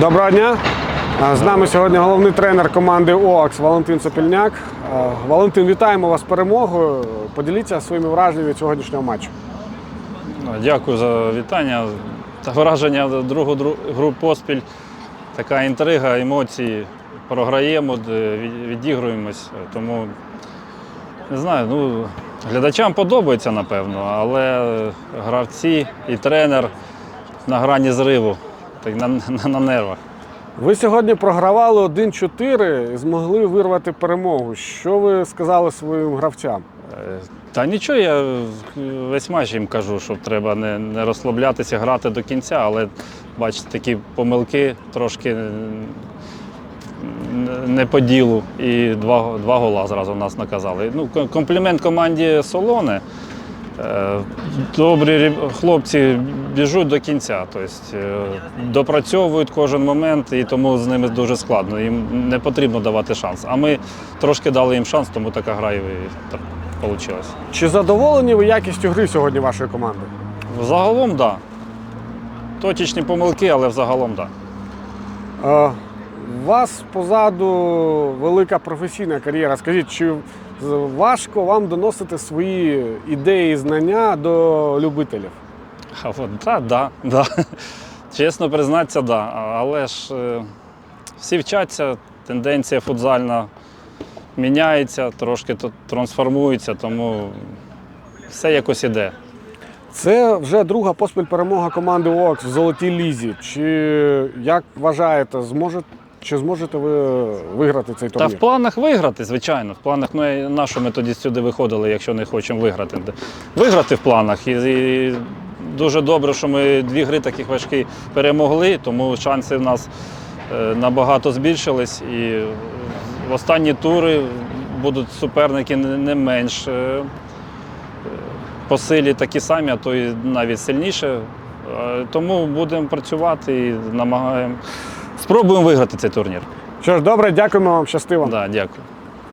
Доброго дня. З нами сьогодні головний тренер команди ОАКС Валентин Сопільняк. Валентин, вітаємо вас з перемогою. Поділіться своїми враженнями сьогоднішнього матчу. Ну, Дякую за вітання. Та враження другу дру- гру поспіль. Така інтрига, емоції. Програємо, відігруємось. Тому не знаю, ну, глядачам подобається, напевно, але гравці і тренер на грані зриву, так, на, на, на нервах. Ви сьогодні програвали 1-4 і змогли вирвати перемогу. Що ви сказали своїм гравцям? Е, Та нічого, я весь матч їм кажу, що треба не, не розслаблятися, грати до кінця, але бачите, такі помилки трошки не по ділу. І два, два гола зразу нас наказали. Ну, комплімент команді Солоне. Е, Добрі хлопці біжуть до кінця, тобто е, допрацьовують кожен момент, і тому з ними дуже складно. Їм не потрібно давати шанс. А ми трошки дали їм шанс, тому така гра і так вийшла. Чи задоволені ви якістю гри сьогодні вашої команди? Загалом, так. Да. Точечні помилки, але взагалом так. Да. Е, У вас позаду велика професійна кар'єра. Скажіть, чи важко вам доносити свої ідеї і знання до любителів? А от, да, да, да. Чесно признатися, да. Але ж е, всі вчаться, тенденція футзальна міняється, трошки тут трансформується, тому все якось іде. Це вже друга поспіль перемога команди ОАКС в золотій лізі. Чи як вважаєте, зможе, чи зможете ви виграти цей Та в планах виграти, звичайно. В планах ну, на що ми тоді сюди виходили, якщо не хочемо виграти. Виграти в планах. І, і дуже добре, що ми дві гри таких важкі перемогли, тому шанси в нас е, набагато збільшились. І в останні тури будуть суперники не менш е, по силі такі самі, а то і навіть сильніше. Е, Тому будемо працювати і намагаємо. Спробуємо виграти цей турнір. Що ж, добре, дякуємо вам, щастиво. Да, дякую.